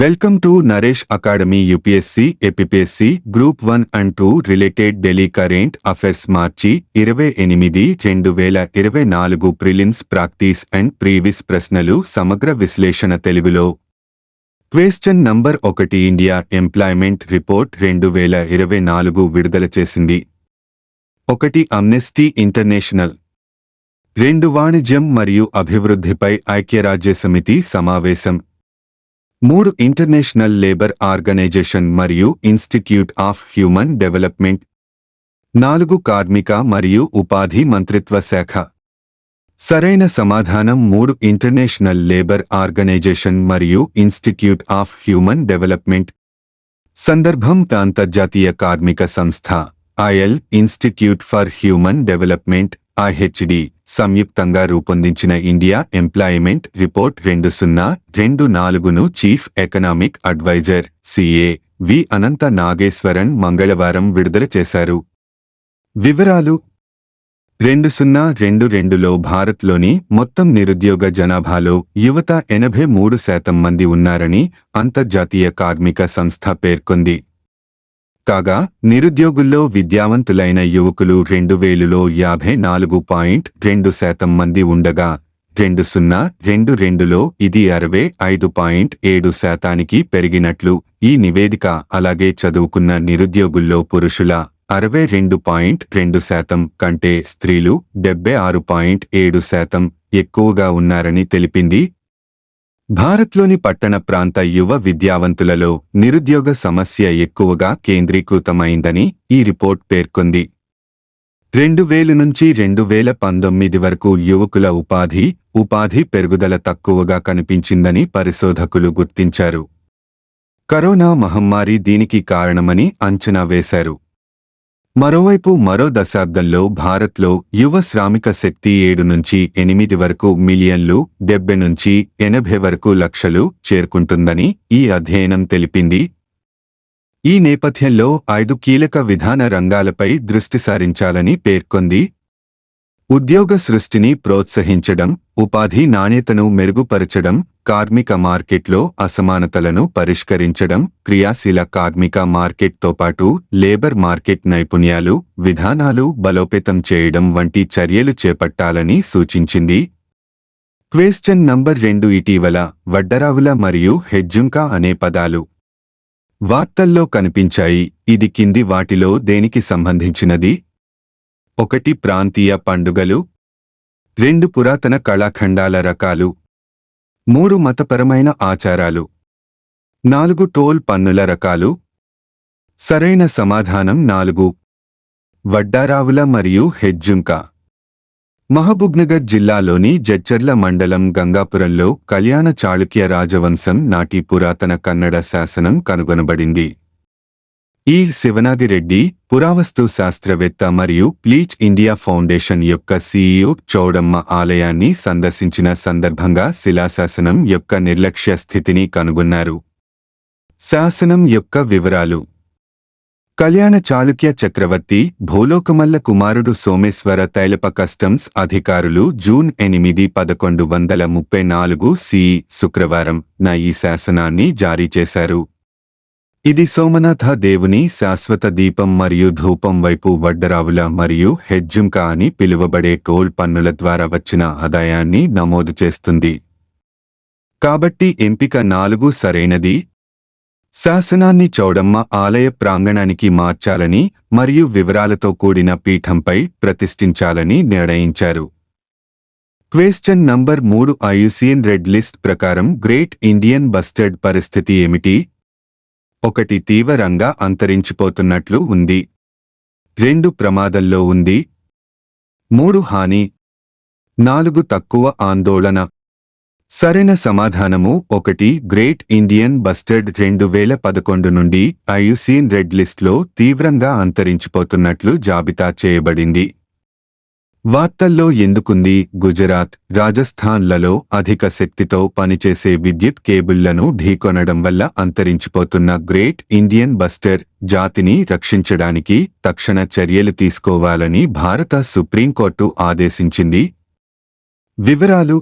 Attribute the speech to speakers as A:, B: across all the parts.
A: Welcome to Naresh academy UPSC APPSC group one and two related Delhi current affairs March ఇరవై ఎనిమిది రెండు వేల ఇరవై నాలుగు ప్రిలిమ్స్ ప్రాక్టీస్ అండ్ ప్రీవిస్ ప్రశ్నలు సమగ్ర విశ్లేషణ తెలుగులో. క్వేశ్చన్ నంబర్ ఒకటి ఇండియా ఎంప్లాయ్మెంట్ రిపోర్ట్ రెండు వేల ఇరవై నాలుగు విడుదల చేసింది. ఒకటి అమ్నెస్టీ ఇంటర్నేషనల్. రెండు వాణిజ్యం మరియు అభివృద్ధిపై ఐక్యరాజ్యసమితి సమావేశం. మూడు ఇంటర్నేషనల్ లేబర్ ఆర్గనైజేషన్ మరియు ఇన్స్టిట్యూట్ ఆఫ్ హ్యూమన్ డెవలప్మెంట్. నాలుగు కార్మిక మరియు ఉపాధి మంత్రిత్వ శాఖ. సరైన సమాధానం మూడు ఇంటర్నేషనల్ లేబర్ ఆర్గనైజేషన్ మరియు ఇన్స్టిట్యూట్ ఆఫ్ హ్యూమన్ డెవలప్మెంట్. సందర్భం అంతర్జాతీయ కార్మిక సంస్థ IL institute for human development. IHD సంయుక్తంగా రూపొందించిన ఇండియా ఎంప్లాయ్మెంట్ రిపోర్ట్ రెండు సున్నా రెండు నాలుగును chief economic adviser CA V Anantha Nageswaran మంగళవారం విడుదల చేశారు. వివరాలు రెండు సున్నా రెండు రెండులో భారత్లోని మొత్తం నిరుద్యోగ జనాభాలో యువత ఎనభై మూడు శాతం మంది ఉన్నారని అంతర్జాతీయ కార్మిక సంస్థ పేర్కొంది. కాగా నిరుద్యోగుల్లో విద్యావంతులైన యువకులు రెండు వేలులో యాభై నాలుగు పాయింట్ రెండు శాతం మంది ఉండగా రెండు సున్నా రెండు రెండులో ఇది అరవై ఐదు పాయింట్ ఏడు శాతానికి పెరిగినట్లు ఈ నివేదిక అలాగే చదువుకున్న నిరుద్యోగుల్లో పురుషుల అరవై రెండు పాయింట్ రెండు శాతం కంటే స్త్రీలు డెబ్బై ఆరు పాయింట్ ఏడు శాతం ఎక్కువగా ఉన్నారని తెలిపింది భారత్లోని పట్టణ ప్రాంత యువ విద్యావంతులలో నిరుద్యోగ సమస్య ఎక్కువగా కేంద్రీకృతమైందని ఈ రిపోర్ట్ పేర్కొంది. రెండు వేలు నుంచి రెండు వేల పంతొమ్మిది వరకు యువకుల ఉపాధి ఉపాధి పెరుగుదల తక్కువగా కనిపించిందని పరిశోధకులు గుర్తించారు. కరోనా మహమ్మారి దీనికి కారణమని అంచనా వేశారు. మరోవైపు మరో దశాబ్దంలో భారత్లో యువ శ్రామిక శక్తి ఏడు నుంచి ఎనిమిది వరకు మిలియన్లు డెబ్బై నుంచి ఎనభై వరకు లక్షలు చేరుకుంటుందని ఈ అధ్యయనం తెలిపింది. ఈ నేపథ్యంలో ఐదు కీలక విధాన రంగాలపై దృష్టి సారించాలని పేర్కొంది. ఉద్యోగ సృష్టిని ప్రోత్సహించడం ఉపాధి నాణ్యతను మెరుగుపరచడం కార్మిక మార్కెట్లో అసమానతలను పరిష్కరించడం క్రియాశీల కార్మిక మార్కెట్తో పాటు లేబర్ మార్కెట్ నైపుణ్యాలు విధానాలు బలోపేతం చేయడం వంటి చర్యలు చేపట్టాలని సూచించింది. క్వేశ్చన్ నంబర్ రెండు ఇటీవల వడ్డరావుల మరియు హెజ్జుంకా అనే పదాలు వార్తల్లో కనిపించాయి. ఇది కింది వాటిలో దేనికి సంబంధించినది? ఒకటి ప్రాంతీయ పండుగలు రెండు పురాతన కళాఖండాల రకాలు మూడు మతపరమైన ఆచారాలు నాలుగు టోల్ పన్నుల రకాలు సరైన సమాధానం నాలుగు. వడ్డారావుల మరియు హెజ్జుంక. మహబూబ్నగర్ జిల్లాలోని జడ్చర్ల మండలం గంగాపురంలో కళ్యాణ చాళుక్య రాజవంశం నాటి పురాతన కన్నడ శాసనం కనుగొనబడింది. ఈ శివనాగిరెడ్డి పురావస్తు శాస్త్రవేత్త మరియు ప్లీచ్ ఇండియా ఫౌండేషన్ యొక్క సీఈఓ చౌడమ్మ ఆలయాన్ని సందర్శించిన సందర్భంగా శిలాశాసనం యొక్క నిర్లక్ష్య స్థితిని కనుగొన్నారు. శాసనం యొక్క వివరాలు. కళ్యాణ చాళుక్య చక్రవర్తి భూలోకమల్ల కుమారుడు సోమేశ్వర తైలప కస్టమ్స్ అధికారులు జూన్ ఎనిమిది పదకొండు వందల ముప్పై నాలుగు సి శుక్రవారం నా ఈ శాసనాన్ని జారీ చేశారు. ఇది సోమనాథ దేవుని శాశ్వత దీపం మరియు ధూపం వైపు వడ్డరావుల మరియు హెజ్జుంకా అని పిలువబడే టోల్ పన్నుల ద్వారా వచ్చిన ఆదాయాన్ని నమోదు చేస్తుంది. కాబట్టి ఎంపిక నాలుగు సరైనది. శాసనాన్ని చౌడమ్మ ఆలయ ప్రాంగణానికి మార్చాలని మరియు వివరాలతో కూడిన పీఠంపై ప్రతిష్ఠించాలని నిర్ణయించారు. క్వేశ్చన్ నంబర్ మూడు ఐయుసియన్ రెడ్ లిస్ట్ ప్రకారం గ్రేట్ ఇండియన్ బస్టర్డ్ పరిస్థితి ఏమిటి? ఒకటి తీవ్రంగా అంతరించిపోతున్నట్లు ఉంది. రెండు ప్రమాదంలో ఉంది. మూడు హాని. నాలుగు తక్కువ ఆందోళన. సరైన సమాధానము ఒకటి గ్రేట్ ఇండియన్ బస్టర్డ్ రెండు వేల పదకొండు నుండి ఐయుసీన్ రెడ్ లిస్ట్లో తీవ్రంగా అంతరించిపోతున్నట్లు జాబితా చేయబడింది. వార్తల్లో ఎందుకుంది గుజరాత్ రాజస్థాన్లలో అధిక శక్తితో పనిచేసే విద్యుత్ కేబుళ్ళను ఢీకొనడం వల్ల అంతరించిపోతున్న గ్రేట్ ఇండియన్ బస్టర్ జాతిని రక్షించడానికి తక్షణ చర్యలు తీసుకోవాలని భారత సుప్రీంకోర్టు ఆదేశించింది. వివరాలు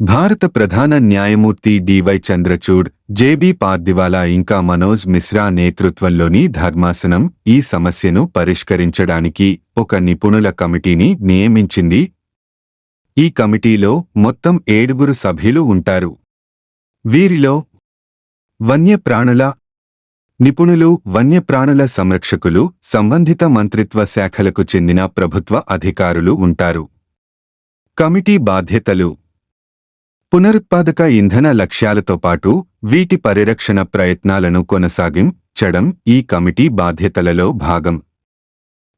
A: భారత ప్రధాన న్యాయమూర్తి డివై చంద్రచూడ్ జేబీ పార్దివాలా ఇంకా మనోజ్ మిశ్రా నేతృత్వంలోని ధర్మాసనం ఈ సమస్యను పరిష్కరించడానికి ఒక నిపుణుల కమిటీని నియమించింది. ఈ కమిటీలో మొత్తం ఏడుగురు సభ్యులు ఉంటారు. వీరిలో వన్యప్రాణుల నిపుణులు వన్యప్రాణుల సంరక్షకులు సంబంధిత మంత్రిత్వ శాఖలకు చెందిన ప్రభుత్వ అధికారులు ఉంటారు. కమిటీ బాధ్యతలు పునరుత్పాదక ఇంధన లక్ష్యాలతో పాటు వీటి పరిరక్షణ ప్రయత్నాలను కొనసాగించడం ఈ కమిటీ బాధ్యతలలో భాగం.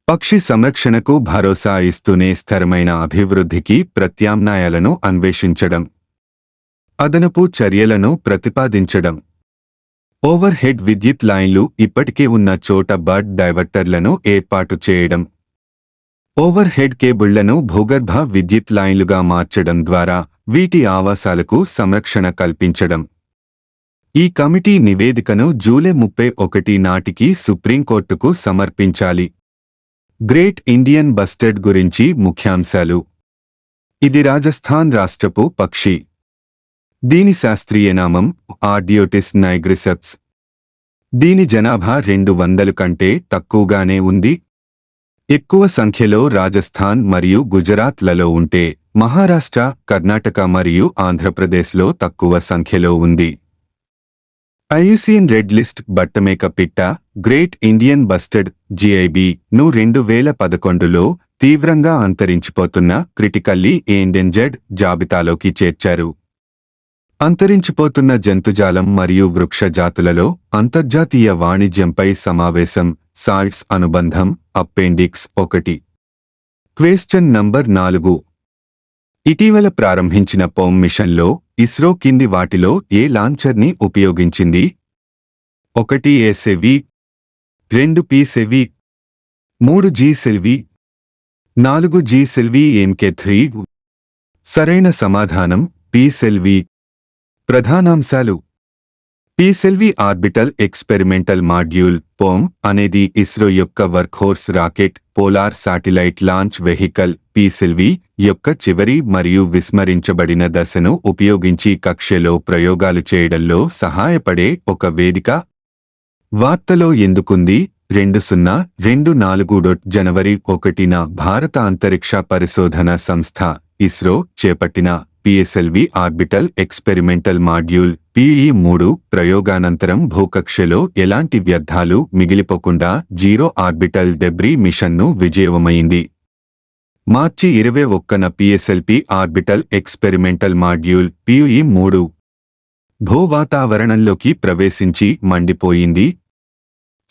A: పక్షి సంరక్షణకు భరోసా ఇస్తూనే స్థిరమైన అభివృద్ధికి ప్రత్యామ్నాయాలను అన్వేషించడం. అదనపు చర్యలను ప్రతిపాదించడం. ఓవర్ హెడ్ విద్యుత్ లైన్లు ఇప్పటికే ఉన్న చోట బర్డ్ డైవర్టర్లను ఏర్పాటు చేయడం. ఓవర్ హెడ్ కేబుళ్ళను భూగర్భ విద్యుత్ లైన్లుగా మార్చడం ద్వారా వీటి ఆవాసాలకు సంరక్షణ కల్పించడం. ఈ కమిటీ నివేదికను జూలై ముప్పై ఒకటి నాటికి సుప్రీంకోర్టుకు సమర్పించాలి. గ్రేట్ ఇండియన్ బస్టెడ్ గురించి ముఖ్యాంశాలు. ఇది రాజస్థాన్ రాష్ట్రపు పక్షి. దీని శాస్త్రీయ నామం ఆర్డియోటిస్ నైగ్రిసెప్స్. దీని జనాభా రెండు వందలు కంటే తక్కువగానే ఉంది. ఎక్కువ సంఖ్యలో రాజస్థాన్ మరియు గుజరాత్లలో ఉంటే మహారాష్ట్ర కర్ణాటక మరియు ఆంధ్రప్రదేశ్లో తక్కువ సంఖ్యలో ఉంది. ఐయుసిఎన్ రెడ్ లిస్ట్ బట్టమేక పిట్ట గ్రేట్ ఇండియన్ బస్టర్డ్ జిఐబి ను రెండు వేల పదకొండులో తీవ్రంగా అంతరించిపోతున్న క్రిటికల్లీ ఎండెంజర్డ్ జాబితాలోకి చేర్చారు. అంతరించిపోతున్న జంతుజాలం మరియు వృక్ష జాతులలో అంతర్జాతీయ వాణిజ్యంపై సమావేశం సాల్ట్స్ అనుబంధం అపెండిక్స్ ఒకటి. క్వేశ్చన్ నంబర్ నాలుగు ఇటీవల ప్రారంభించిన పోమ్ మిషన్లో ఇస్రో కింది వాటిలో ఏ లాంచర్ని ఉపయోగించింది? ఒకటి ఏ రెండు పిసెవి మూడు జీసెల్వి నాలుగు జీసెల్వి ఎంకే త్రీ. సరైన సమాధానం PSLV. ప్రధానాంశాలు. PSLV orbital experimental module. POEM అనేది ఇస్రో యొక్క workhorse rocket polar satellite launch vehicle PSLV యొక్క చివరి మరియు విస్మరించబడిన దశను ఉపయోగించి కక్షలో ప్రయోగాలు చేయడంలో సహాయపడే ఒక వేదిక. వార్తలో ఎందుకుంది? రెండు సున్నా రెండు నాలుగు డొట్ జనవరి ఒకటిన భారత అంతరిక్ష పరిశోధన సంస్థ ఇస్రో చేపట్టిన PSLV orbital experimental module P E మూడు ప్రయోగానంతరం భూకక్షలో ఎలాంటి వ్యర్థాలు మిగిలిపోకుండా జీరో ఆర్బిటల్ డెబ్రీ మిషన్ను విజయవమైంది మార్చి ఇరవై ఒక్కన పిఎస్ఎల్పి ఆర్బిటల్ ఎక్స్పెరిమెంటల్ మాడ్యూల్ పియుఈ మూడు భూవాతావరణంలోకి ప్రవేశించి మండిపోయింది.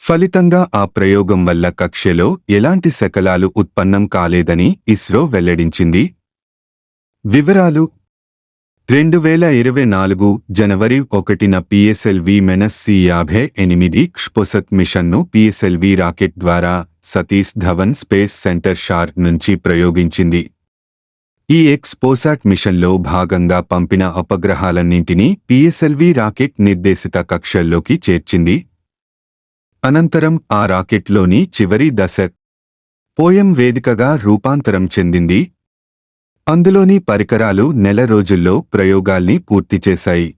A: ఫలితంగా ఆ ప్రయోగం వల్ల కక్షలో ఎలాంటి శకలాలు ఉత్పన్నం కాలేదని ఇస్రో వెల్లడించింది. వివరాలు రెండు వేల ఇరవై నాలుగు జనవరి ఒకటిన పిఎస్ఎల్వి మెనస్ సి యాభై ఎనిమిది క్షుపోసత్ మిషన్ను పిఎస్ఎల్వి రాకెట్ ద్వారా సతీష్ ధవన్ స్పేస్ సెంటర్ షార్క్ నుంచి ప్రయోగించింది. ఈ ఎక్స్పోసాట్ మిషన్లో భాగంగా పంపిన ఉపగ్రహాలన్నింటినీ పిఎస్ఎల్వి రాకెట్ నిర్దేశిత కక్షల్లోకి చేర్చింది. అనంతరం ఆ రాకెట్లోని చివరి దశ పోయం వేదికగా రూపాంతరం చెందింది. అందులోని పరికరాలు నెల రోజుల్లో ప్రయోగాల్ని పూర్తి చేశాయి.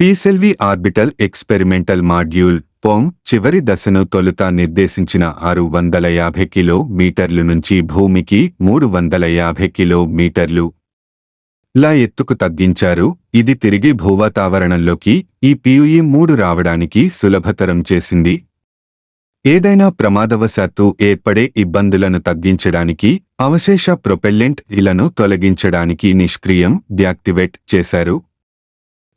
A: PSLV orbital experimental module POEM చివరి దశను తొలుత నిర్దేశించిన ఆరు వందల యాభై కిలో మీటర్లు నుంచి భూమికి మూడు వందల యాభై కిలో మీటర్లు. లా ఎత్తుకు తగ్గించారు. ఇది తిరిగి భూవాతావరణంలోకి ఈ పియుఈ మూడు రావడానికి సులభతరం చేసింది. ఏదైనా ప్రమాదవశాత్తు ఏర్పడే ఇబ్బందులను తగ్గించడానికి అవశేష ప్రొపెల్లెంట్ ఇలను తొలగించడానికి నిష్క్రియం డియాక్టివేట్ చేశారు.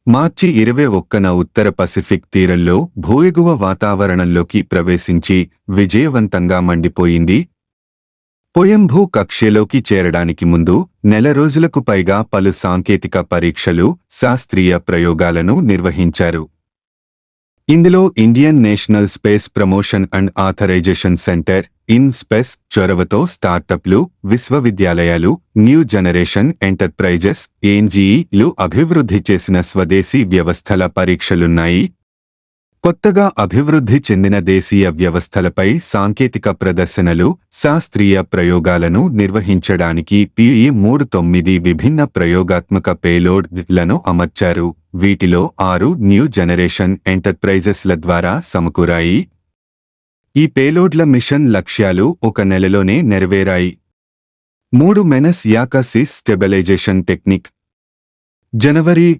A: మార్చి ఇరవై ఒక్కన ఉత్తర పసిఫిక్ తీరంలో భూయగువ వాతావరణంలోకి ప్రవేశించి విజయవంతంగా మండిపోయింది. పొయంభూ కక్ష్యలోకి చేరడానికి ముందు నెల రోజులకు పైగా పలు సాంకేతిక పరీక్షలు శాస్త్రీయ ప్రయోగాలను నిర్వహించారు. ఇందులో Indian national space promotion and authorisation centre IN space చొరవతో స్టార్టప్లు విశ్వవిద్యాలయాలు న్యూ జనరేషన్ ఎంటర్ప్రైజెస్ ఎన్జీఈలు అభివృద్ధి చేసిన స్వదేశీ వ్యవస్థల పరీక్షలున్నాయి. కొత్తగా అభివృద్ధి చెందిన దేశీయ వ్యవస్థలపై సాంకేతిక ప్రదర్శనలు శాస్త్రీయ ప్రయోగాలను నిర్వహించడానికి పిఈ మూడు తొమ్మిది విభిన్న ప్రయోగాత్మక పేలోడ్లను అమర్చారు. వీటిలో ఆరు న్యూ జనరేషన్ ఎంటర్ప్రైజెస్ల ద్వారా సమకూరాయి. ఈ పేలోడ్ల మిషన్ లక్ష్యాలు ఒక నెలలోనే నెరవేరాయి. మూడు మెనస్ యాకసిస్ స్టెబిలైజేషన్ టెక్నిక్. జనవరి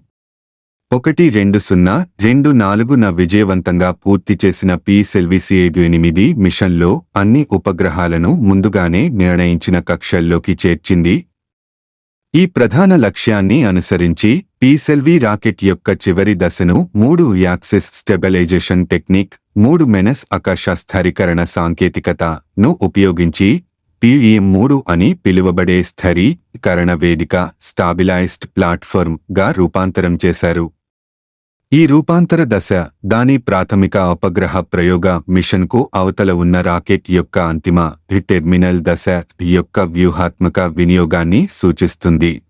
A: ఒకటి రెండు సున్నా రెండు నాలుగున విజయవంతంగా పూర్తి చేసిన పిఎస్ఎల్విసి ఐదు ఎనిమిది మిషన్లో అన్ని ఉపగ్రహాలను ముందుగానే నిర్ణయించిన కక్షల్లోకి చేర్చింది. ఈ ప్రధాన లక్ష్యాన్ని అనుసరించి పిసెల్వి రాకెట్ యొక్క చివరి దశను మూడు యాక్సిస్ స్టెబిలైజేషన్ టెక్నిక్ మూడు మెనస్ ఆకాశ స్థరీకరణ సాంకేతికతను ఉపయోగించి పిఈఎం మూడు అని పిలువబడే స్థరీకరణ వేదిక స్టాబిలైజ్డ్ ప్లాట్ఫామ్గా రూపాంతరం చేశారు. ఈ రూపాంతర దశ దాని ప్రాథమిక ఉపగ్రహ ప్రయోగ మిషన్కు అవతల ఉన్న రాకెట్ యొక్క అంతిమ టెర్మినల్ దశ యొక్క వ్యూహాత్మక వినియోగాన్ని సూచిస్తుంది.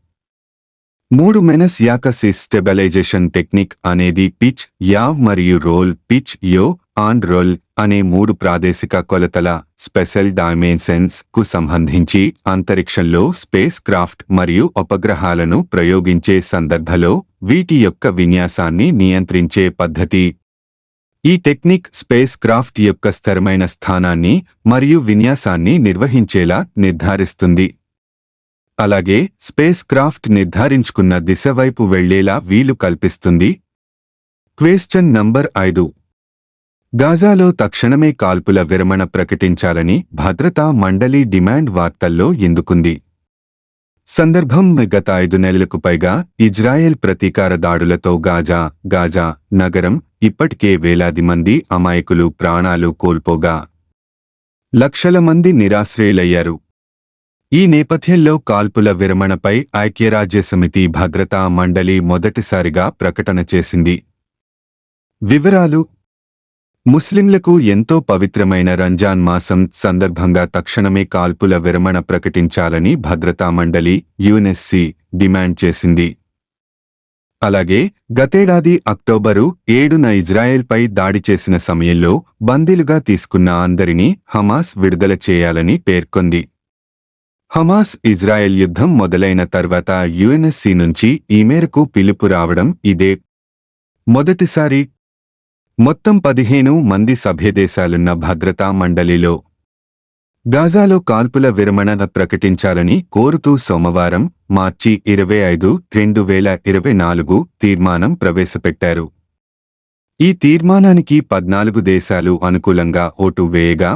A: మూడు మెనస్ యాకసిస్ స్టెబిలైజేషన్ టెక్నిక్ అనేది పిచ్ యావ్ మరియు roll pitch yaw and roll అనే మూడు ప్రాదేశిక కొలతల స్పెషల్ డైమెన్షన్స్కు సంబంధించి అంతరిక్షంలో స్పేస్ క్రాఫ్ట్ మరియు ఉపగ్రహాలను ప్రయోగించే సందర్భలో వీటి యొక్క విన్యాసాన్ని నియంత్రించే పద్ధతి. ఈ టెక్నిక్ స్పేస్ క్రాఫ్ట్ యొక్క స్థిరమైన స్థానాన్ని మరియు విన్యాసాన్ని నిర్వహించేలా నిర్ధారిస్తుంది. అలాగే స్పేస్ క్రాఫ్ట్ నిర్ధారించుకున్న దిశ వైపు వెళ్ళేలా వీలు కల్పిస్తుంది. క్వేశ్చన్ నంబర్ ఐదు. గాజాలో తక్షణమే కాల్పుల విరమణ ప్రకటించాలని భద్రతా మండలి డిమాండ్ వార్తల్లో ఎందుకుంది. సందర్భం గత ఐదు నెలలకు పైగా ఇజ్రాయెల్ ప్రతీకార దాడులతో గాజా గాజా నగరం ఇప్పటికే వేలాది మంది అమాయకులు ప్రాణాలు కోల్పోగా లక్షల మంది నిరాశ్రయులయ్యారు. ఈ నేపథ్యంలో కాల్పుల విరమణపై ఐక్యరాజ్యసమితి భద్రతా మండలి మొదటిసారిగా ప్రకటన చేసింది. వివరాలు ముస్లింలకు ఎంతో పవిత్రమైన రంజాన్ మాసం సందర్భంగా తక్షణమే కాల్పుల విరమణ ప్రకటించాలని భద్రతా మండలి యుఎన్ఎస్సి డిమాండ్ చేసింది. అలాగే గతేడాది అక్టోబరు ఏడున ఇజ్రాయెల్పై దాడి చేసిన సమయంలో బందీలుగా తీసుకున్న అందరినీ హమాస్ విడుదల చేయాలని పేర్కొంది. హమాస్ ఇజ్రాయెల్ యుద్ధం మొదలైన తర్వాత యుఎన్ఎస్సి నుంచి ఈ మేరకు పిలుపు రావడం ఇదే. మొదటిసారి మొత్తం పదిహేను మంది సభ్యదేశాలున్న భద్రతా మండలిలో గాజాలో కాల్పుల విరమణ ప్రకటించాలని కోరుతూ సోమవారం మార్చి ఇరవై ఐదు రెండు వేల ఇరవై నాలుగు తీర్మానం ప్రవేశపెట్టారు. ఈ తీర్మానానికి పద్నాలుగు దేశాలు అనుకూలంగా ఓటు వేయగా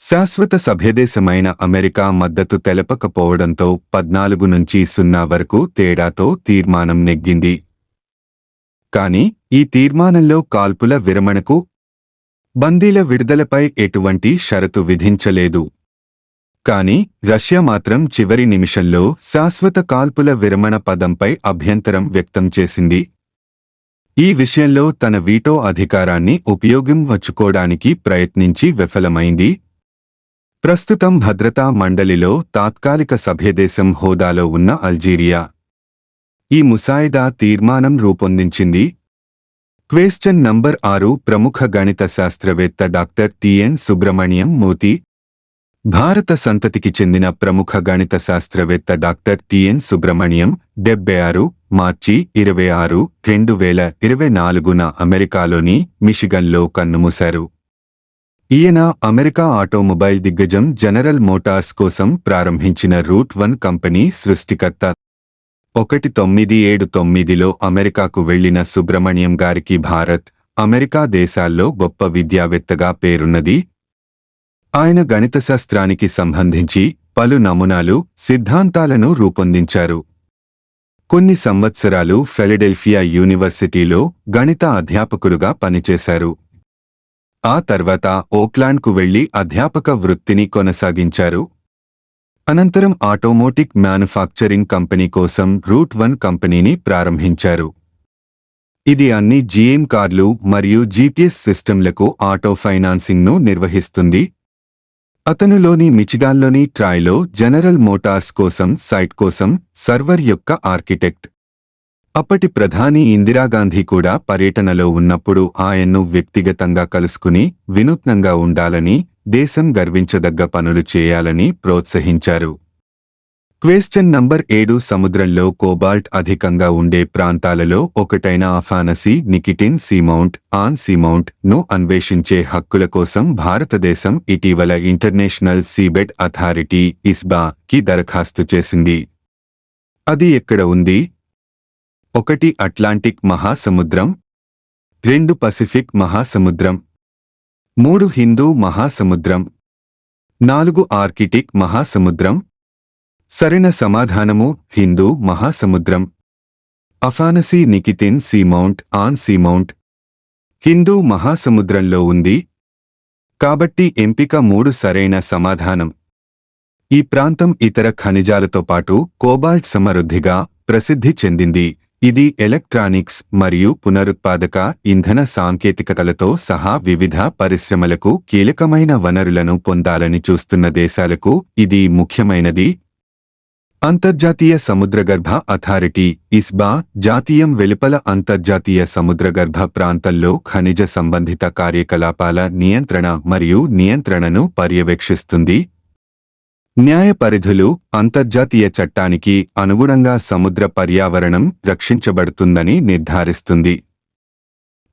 A: శాశ్వత సభ్యదేశమైన అమెరికా మద్దతు తెలపకపోవడంతో పద్నాలుగు నుంచి సున్నా వరకు తేడాతో తీర్మానం నెగ్గింది. కాని ఈ తీర్మానంలో కాల్పుల విరమణకు బందీల విడుదలపై ఎటువంటి షరతు విధించలేదు. కాని రష్యా మాత్రం చివరి నిమిషంలో శాశ్వత కాల్పుల విరమణ పదంపై అభ్యంతరం వ్యక్తం చేసింది. ఈ విషయంలో తన వీటో అధికారాన్ని ఉపయోగించుకోవడానికి ప్రయత్నించి విఫలమైంది. ప్రస్తుతం భద్రతా మండలిలో తాత్కాలిక సభ్యదేశం హోదాలో ఉన్న అల్జీరియా. ఈ ముసాయిదా తీర్మానం రూపొందించింది. క్వేశ్చన్ నంబర్ ఆరు ప్రముఖ గణిత శాస్త్రవేత్త డాక్టర్ టిఎన్ సుబ్రహ్మణ్యం మూతి భారత సంతతికి చెందిన ప్రముఖ గణిత శాస్త్రవేత్త డాక్టర్ టిఎన్ సుబ్రహ్మణ్యం డెబ్బై ఆరు మార్చి ఇరవై ఆరు రెండు వేల ఇరవై నాలుగున అమెరికాలోని మిషిగన్లో కన్నుమూశారు. ఈయన అమెరికా ఆటోమొబైల్ దిగ్గజం జనరల్ మోటార్స్ కోసం ప్రారంభించిన రూట్ వన్ కంపెనీ సృష్టికర్త. ఒకటి తొమ్మిది ఏడు తొమ్మిదిలో అమెరికాకు వెళ్ళిన సుబ్రహ్మణ్యం గారికి భారత్ అమెరికా దేశాల్లో గొప్ప విద్యావేత్తగా పేరున్నది. ఆయన గణితశాస్త్రానికి సంబంధించి పలు నమూనాలు సిద్ధాంతాలను రూపొందించారు. కొన్ని సంవత్సరాలు ఫెలడెల్ఫియా యూనివర్సిటీలో గణిత అధ్యాపకులుగా పనిచేశారు. ఆ తర్వాత ఓక్లాండ్కు వెళ్ళి అధ్యాపక వృత్తిని కొనసాగించారు. అనంతరం ఆటోమోటిక్ మ్యానుఫ్యాక్చరింగ్ కంపెనీ కోసం రూట్ వన్ కంపెనీని ప్రారంభించారు. ఇది అన్ని జీఎం కార్లు మరియు జీపీఎస్ సిస్టంలకు ఆటో ఫైనాన్సింగ్ను నిర్వహిస్తుంది. అతనులోని మిచిగాన్లోని ట్రాయ్లో జనరల్ మోటార్స్ కోసం సైట్ కోసం సర్వర్ యొక్క ఆర్కిటెక్ట్. అప్పటి ప్రధాని ఇందిరాగాంధీ కూడా పర్యటనలో ఉన్నప్పుడు ఆయన్ను వ్యక్తిగతంగా కలుసుకుని వినూత్నంగా ఉండాలని దేశం గర్వించదగ్గ పనులు చేయాలని ప్రోత్సహించారు. క్వేశ్చన్ నంబర్ ఏడు సముద్రంలో కోబాల్ట్ అధికంగా ఉండే ప్రాంతాలలో ఒకటైన అఫానసీ నికిటిన్ సీమౌంట్ ఆన్ సీమౌంట్ను అన్వేషించే హక్కుల కోసం భారతదేశం ఇటీవల ఇంటర్నేషనల్ సీబెట్ అథారిటీ ఇస్బా కి దరఖాస్తు చేసింది. అది ఎక్కడ ఉంది? ఒకటి అట్లాంటిక్ మహాసముద్రం రెండు పసిఫిక్ మహాసముద్రం మూడు హిందూ మహాసముద్రం. నాలుగు ఆర్కిటిక్ మహాసముద్రం. సరైన సమాధానము హిందూ మహాసముద్రం. Afanasy Nikitin seamount on seamount Hindu మహాసముద్రంలో ఉంది. కాబట్టి ఎంపిక మూడు సరైన సమాధానం. ఈ ప్రాంతం ఇతర ఖనిజాలతో పాటు కోబాల్ట్ సమృద్ధిగా ప్రసిద్ధి చెందింది. ఇది ఎలక్ట్రానిక్స్ మరియు పునరుత్పాదక ఇంధన సాంకేతికతలతో సహా వివిధ పరిశ్రమలకు కీలకమైన వనరులను పొందాలని చూస్తున్న దేశాలకు ఇది ముఖ్యమైనది. అంతర్జాతీయ సముద్రగర్భ అథారిటీ ఇస్బా జాతీయం వెలుపల అంతర్జాతీయ సముద్రగర్భ ప్రాంతంలో ఖనిజ సంబంధిత కార్యకలాపాల నియంత్రణ మరియు నియంత్రణను పర్యవేక్షిస్తుంది. న్యాయ పరిధులు అంతర్జాతీయ చట్టానికి అనుగుణంగా సముద్ర పర్యావరణం రక్షించబడుతుందని నిర్ధారిస్తుంది.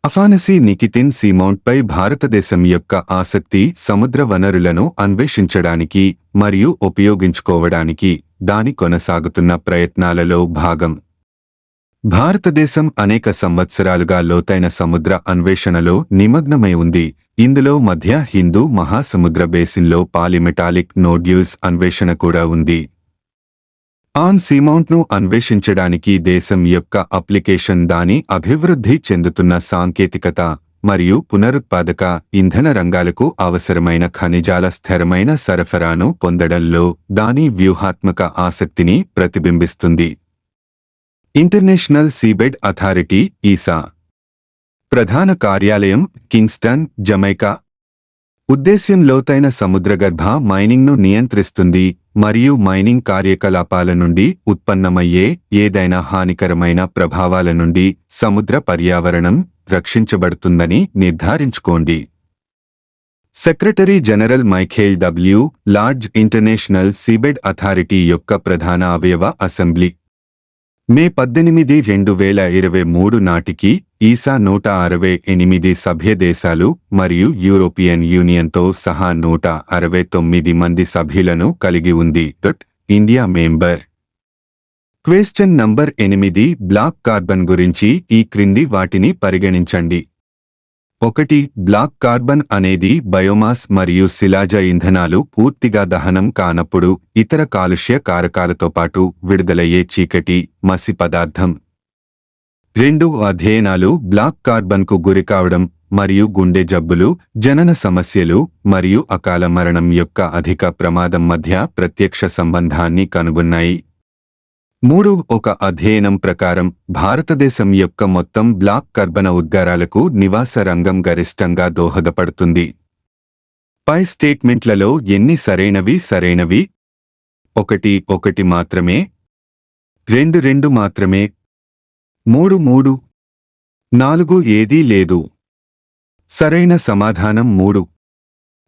A: అఫానసీ నికితిన్ సీమౌంట్పై భారతదేశం యొక్క ఆసక్తి సముద్ర వనరులను అన్వేషించడానికి మరియు ఉపయోగించుకోవడానికి దాని కొనసాగుతున్న ప్రయత్నాలలో భాగం. భారతదేశం అనేక సంవత్సరాలుగా లోతైన సముద్ర అన్వేషణలో నిమగ్నమై ఉంది. ఇందులో మధ్య హిందూ మహాసముద్ర బేసిన్లో పాలిమెటాలిక్ నోడ్యూల్స్ అన్వేషణ కూడా ఉంది. ఆన్ సీమౌంట్ను అన్వేషించడానికి దేశం యొక్క అప్లికేషన్ దాని అభివృద్ధి చెందుతున్న సాంకేతికత మరియు పునరుత్పాదక ఇంధన రంగాలకు అవసరమైన ఖనిజాల స్థిరమైన సరఫరాను పొందడంలో దాని వ్యూహాత్మక ఆసక్తిని ప్రతిబింబిస్తుంది. ఇంటర్నేషనల్ సీబెడ్ అథారిటీ ఈసా ప్రధాన కార్యాలయం కింగ్స్టన్ జమైకా. ఉద్దేశ్యం లోతైన సముద్రగర్భ మైనింగ్ను నియంత్రిస్తుంది మరియు మైనింగ్ కార్యకలాపాల నుండి ఉత్పన్నమయ్యే ఏదైనా హానికరమైన ప్రభావాల నుండి సముద్ర పర్యావరణం రక్షించబడుతుందని నిర్ధారించుకోండి. Secretary general Michael W Lodge international seabed authority యొక్క ప్రధాన అవయవ అసెంబ్లీ. మే పద్దెనిమిది రెండు వేల ఇరవై మూడు నాటికి ఈసా నూట అరవై ఎనిమిది సభ్య దేశాలు మరియు యూరోపియన్ యూనియన్తో సహా నూట అరవై తొమ్మిది మంది సభ్యులను కలిగి ఉంది. Dot India member. Question number ఎనిమిది బ్లాక్ కార్బన్ గురించి ఈ క్రింది వాటిని పరిగణించండి. ఒకటి బ్లాక్ కార్బన్ అనేది బయోమాస్ మరియు శిలాజ ఇంధనాలు పూర్తిగా దహనం కానప్పుడు ఇతర కాలుష్య కారకాలతో పాటు విడుదలయ్యే చీకటి మసి పదార్థం. రెండు అధ్యయనాలు బ్లాక్ కార్బన్కు గురికావడం మరియు గుండె జబ్బులు జనన సమస్యలు మరియు అకాల మరణం యొక్క అధిక ప్రమాదం మధ్య ప్రత్యక్ష సంబంధాన్ని కనుగొన్నాయి. మూడు ఒక అధ్యయనం ప్రకారం భారతదేశం యొక్క మొత్తం బ్లాక్ కర్బన ఉద్గారాలకు నివాస రంగం గరిష్టంగా దోహదపడుతుంది. పై స్టేట్మెంట్లలో ఎన్ని సరైనవి సరైనవి? ఒకటి ఒకటి మాత్రమే. రెండు రెండు మాత్రమే. మూడు మూడు. నాలుగు ఏదీ లేదు. సరైన సమాధానం మూడు.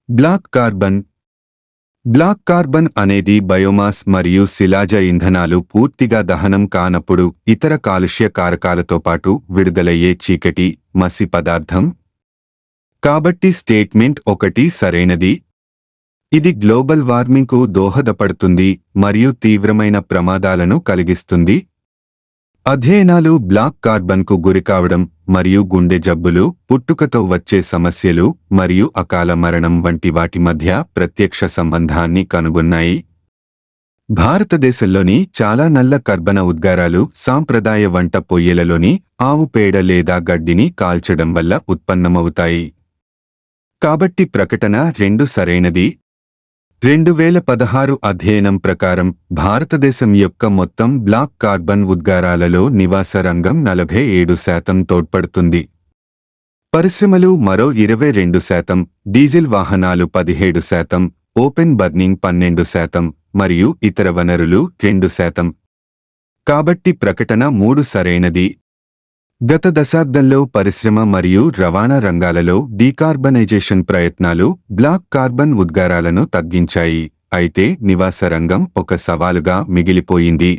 A: బ్లాక్ కార్బన్ బ్లాక్ కార్బన్ అనేది బయోమాస్ మరియు శిలాజ ఇంధనాలు పూర్తిగా దహనం కానప్పుడు ఇతర కాలుష్య కారకాలతో పాటు విడుదలయ్యే చీకటి మసి పదార్థం. కాబట్టి స్టేట్మెంట్ ఒకటి సరైనది. ఇది గ్లోబల్ వార్మింగ్కు దోహదపడుతుంది మరియు తీవ్రమైన ప్రమాదాలను కలిగిస్తుంది. అధ్యయనాలు బ్లాక్ కార్బన్కు గురికావడం మరియు గుండె జబ్బులు పుట్టుకతో వచ్చే సమస్యలు మరియు అకాల మరణం వంటి వాటి మధ్య ప్రత్యక్ష సంబంధాన్ని కనుగొన్నాయి. భారతదేశంలోని చాలా నల్ల కర్బన ఉద్గారాలు సాంప్రదాయ వంట పొయ్యలలోని ఆవు పేడ లేదా గడ్డిని కాల్చడం వల్ల ఉత్పన్నమవుతాయి. కాబట్టి ప్రకటన రెండు సరైనది. రెండు వేల పదహారు అధ్యయనం ప్రకారం భారతదేశం యొక్క మొత్తం బ్లాక్ కార్బన్ ఉద్గారాలలో నివాస రంగం నలభై ఏడు శాతం తోడ్పడుతుంది. పరిశ్రమలు మరో ఇరవై రెండు శాతం డీజిల్ వాహనాలు పదిహేడు శాతం ఓపెన్ బర్నింగ్ పన్నెండు శాతం మరియు ఇతర వనరులు రెండు శాతం. కాబట్టి ప్రకటన మూడు సరైనది. గత దశాబ్దంలో పరిశ్రమ మరియు రవాణా రంగాలలో డీకార్బనైజేషన్ ప్రయత్నాలు బ్లాక్ కార్బన్ ఉద్గారాలను తగ్గించాయి. అయితే నివాస రంగం ఒక సవాలుగా మిగిలిపోయింది.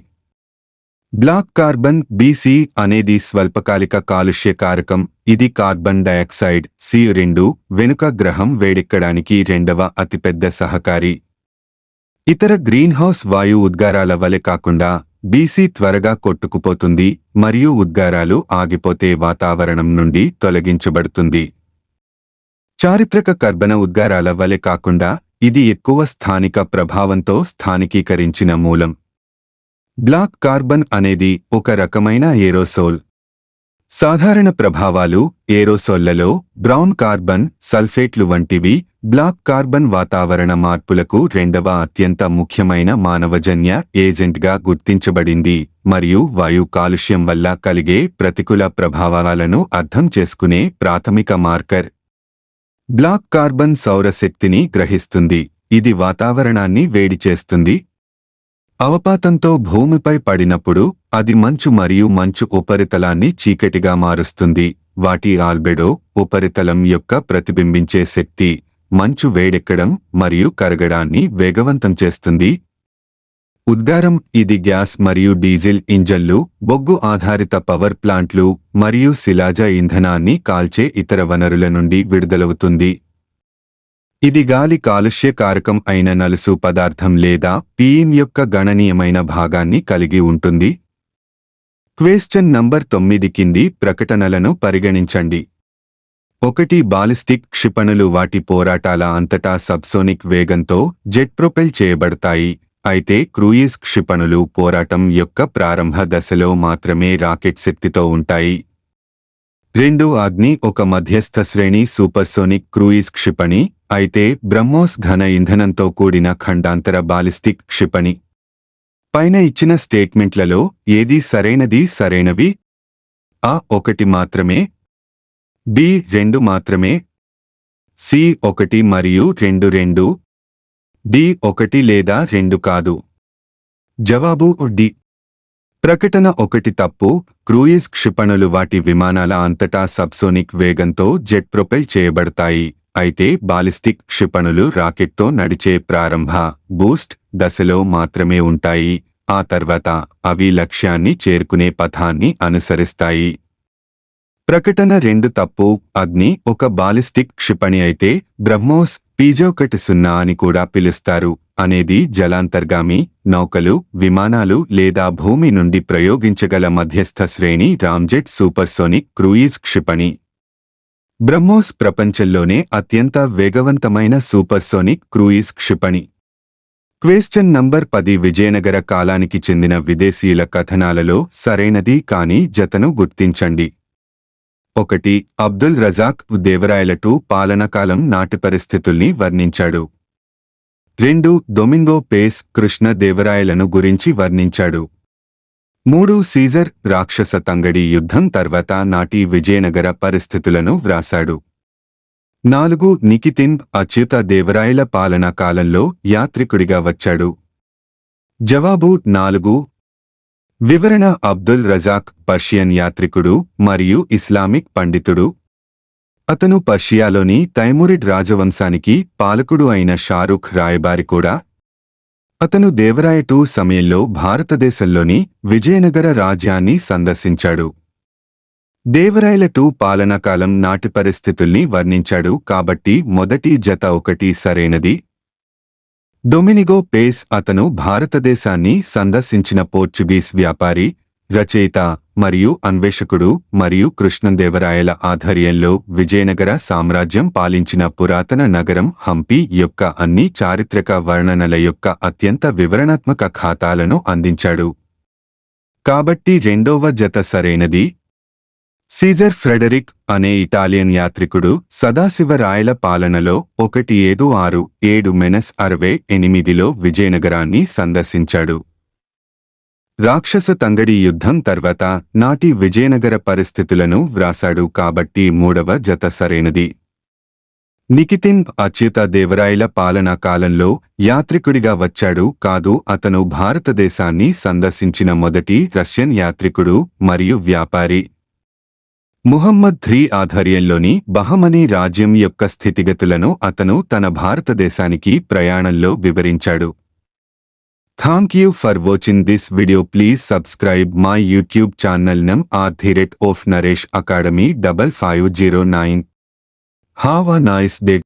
A: బ్లాక్ కార్బన్ బీసీ అనేది స్వల్పకాలిక కాలుష్య కారకం. ఇది కార్బన్ డయాక్సైడ్ సి రెండు వెనుక గ్రహం వేడెక్కడానికి రెండవ అతిపెద్ద సహకారి. ఇతర గ్రీన్హౌస్ వాయు ఉద్గారాల వలె కాకుండా బీసీ త్వరగా కొట్టుకుపోతుంది మరియు ఉద్గారాలు ఆగిపోతే వాతావరణం నుండి తొలగించబడుతుంది. చారిత్రక కర్బన ఉద్గారాల వలె కాకుండా ఇది ఎక్కువ స్థానిక ప్రభావంతో స్థానికీకరించిన మూలం. బ్లాక్ కార్బన్ అనేది ఒక రకమైన ఏరోసోల్. సాధారణ ప్రభావాలు ఏరోసోళ్ళలో బ్రౌన్ కార్బన్ సల్ఫేట్లు వంటివి బ్లాక్ కార్బన్ వాతావరణ మార్పులకు రెండవ అత్యంత ముఖ్యమైన మానవజన్య ఏజెంట్గా గుర్తించబడింది మరియు వాయు కాలుష్యం వల్ల కలిగే ప్రతికూల ప్రభావాలను అర్థం చేసుకునే ప్రాథమిక మార్కర్. బ్లాక్ కార్బన్ సౌరశక్తిని గ్రహిస్తుంది ఇది వాతావరణాన్ని వేడి చేస్తుంది అవపాతంతో భూమిపై పడినప్పుడు అది మంచు మరియు మంచు ఉపరితలాన్ని చీకటిగా మారుస్తుంది. వాటి ఆల్బెడో ఉపరితలం యొక్క ప్రతిబింబించే శక్తి మంచు వేడెక్కడం మరియు కరగడాన్ని వేగవంతం చేస్తుంది. ఉద్గారం ఇది గ్యాస్ మరియు డీజిల్ ఇంజన్లు బొగ్గు ఆధారిత పవర్ ప్లాంట్లు మరియు శిలాజ ఇంధనాన్ని కాల్చే ఇతర వనరుల నుండి విడుదలవుతుంది. ఇది గాలి కాలుష్య కారకం అయిన నలుసు పదార్థం లేదా పీఎం యొక్క గణనీయమైన భాగాన్ని కలిగి ఉంటుంది. క్వేశ్చన్ నంబర్ తొమ్మిది కింది ప్రకటనలను పరిగణించండి. ఒకటి బాలిస్టిక్ క్షిపణులు వాటి పోరాటాల అంతటా సబ్సోనిక్ వేగంతో జెట్ ప్రొపెల్ చేయబడతాయి. అయితే క్రూయిజ్ క్షిపణులు పోరాటం యొక్క ప్రారంభ దశలో మాత్రమే రాకెట్ శక్తితో ఉంటాయి. రెండు అగ్ని ఒక మధ్యస్థ శ్రేణి సూపర్సోనిక్ క్రూయిజ్ క్షిపణి అయితే బ్రహ్మోస్ ఘన ఇంధనంతో కూడిన ఖండాంతర బాలిస్టిక్ క్షిపణి. పైన ఇచ్చిన స్టేట్మెంట్లలో ఏది సరైనది సరైనవి? ఆ ఒకటి మాత్రమే. బి రెండు మాత్రమే. సి ఒకటి మరియు రెండు రెండు. డి ఒకటి లేదా రెండు కాదు. జవాబు డి. ప్రకటన ఒకటి తప్పు క్రూయిజ్ క్షిపణులు వాటి విమానాల అంతటా సబ్సోనిక్ వేగంతో జెట్ ప్రొపెల్ చేయబడతాయి. అయితే బాలిస్టిక్ క్షిపణులు రాకెట్తో నడిచే ప్రారంభ బూస్ట్ దశలో మాత్రమే ఉంటాయి. ఆ తర్వాత అవి లక్ష్యాన్ని చేరుకునే పథాన్ని అనుసరిస్తాయి. ప్రకటన రెండు తప్పు అగ్ని ఒక బాలిస్టిక్ క్షిపణి అయితే బ్రహ్మోస్ పీజోకటి సున్నా అని కూడా పిలుస్తారు. అనేది జలాంతర్గామి నౌకలు విమానాలు లేదా భూమి నుండి ప్రయోగించగల మధ్యస్థ శ్రేణి రామ్జెట్ సూపర్సోనిక్ క్రూయిజ్ క్షిపణి. బ్రహ్మోస్ ప్రపంచంలోనే అత్యంత వేగవంతమైన సూపర్సోనిక్ క్రూయిజ్ క్షిపణి. క్వేశ్చన్ నంబర్ పది విజయనగర కాలానికి చెందిన విదేశీయుల కథనాలలో సరైనది కాని జతను గుర్తించండి. ఒకటి అబ్దుల్ రజాక్ దేవరాయలటు పాలనకాలం నాటి పరిస్థితుల్ని వర్ణించాడు. రెండు డొమింగో పేస్ కృష్ణ దేవరాయలను గురించి వర్ణించాడు. మూడు సీజర్ రాక్షస తంగడి యుద్ధం తర్వాత నాటి విజయనగర పరిస్థితులను వ్రాశాడు. నాలుగు నికితిన్ అచ్యుత దేవరాయల పాలనా కాలంలో యాత్రికుడిగా వచ్చాడు. జవాబు నాలుగు. వివరణ అబ్దుల్ రజాక్ పర్షియన్ యాత్రికుడు మరియు ఇస్లామిక్ పండితుడు అతను పర్షియాలోని తైమురిడ్ రాజవంశానికి పాలకుడు అయిన షారుఖ్ రాయబారి కూడా. అతను దేవరాయటు సమయంలో భారతదేశంలోని విజయనగర రాజ్యాన్ని సందర్శించాడు. దేవరాయలటు పాలనాకాలం నాటి పరిస్థితుల్ని వర్ణించాడు కాబట్టి మొదటి జత ఒకటి సరైనది. డొమినిగో పేస్ అతను భారతదేశాన్ని సందర్శించిన పోర్చుగీస్ వ్యాపారి రచయిత మరియు అన్వేషకుడు మరియు కృష్ణదేవరాయల ఆధ్వర్యంలో విజయనగర సామ్రాజ్యం పాలించిన పురాతన నగరం హంపి యొక్క అన్ని చారిత్రక వర్ణనల యొక్క అత్యంత వివరణాత్మక ఖాతాలను అందించాడు. కాబట్టి రెండవ జత సరైనది. సీజర్ ఫ్రెడరిక్ అనే ఇటాలియన్ యాత్రికుడు సదాశివరాయల పాలనలో ఒకటి ఏడు ఆరు ఏడు మెనస్ అరవై ఎనిమిదిలో విజయనగరాన్ని సందర్శించాడు. రాక్షస తంగడి యుద్ధం తర్వాత నాటి విజయనగర పరిస్థితులను వ్రాసాడు కాబట్టి మూడవ జత సరైనది. నికితిన్ అచ్యుత దేవరాయల పాలనా కాలంలో యాత్రికుడిగా వచ్చాడు కాదు అతను భారతదేశాన్ని సందర్శించిన మొదటి రష్యన్ యాత్రికుడు మరియు వ్యాపారి. ముహమ్మద్ ఘ్రీ ఆధ్వర్యంలోని బహమనీ రాజ్యం యొక్క స్థితిగతులను అతను తన భారతదేశానికి ప్రయాణంలో వివరించాడు. Thank you for watching this video please subscribe my YouTube channel నం are the rate of Naresh academy double five zero nine Have a nice day.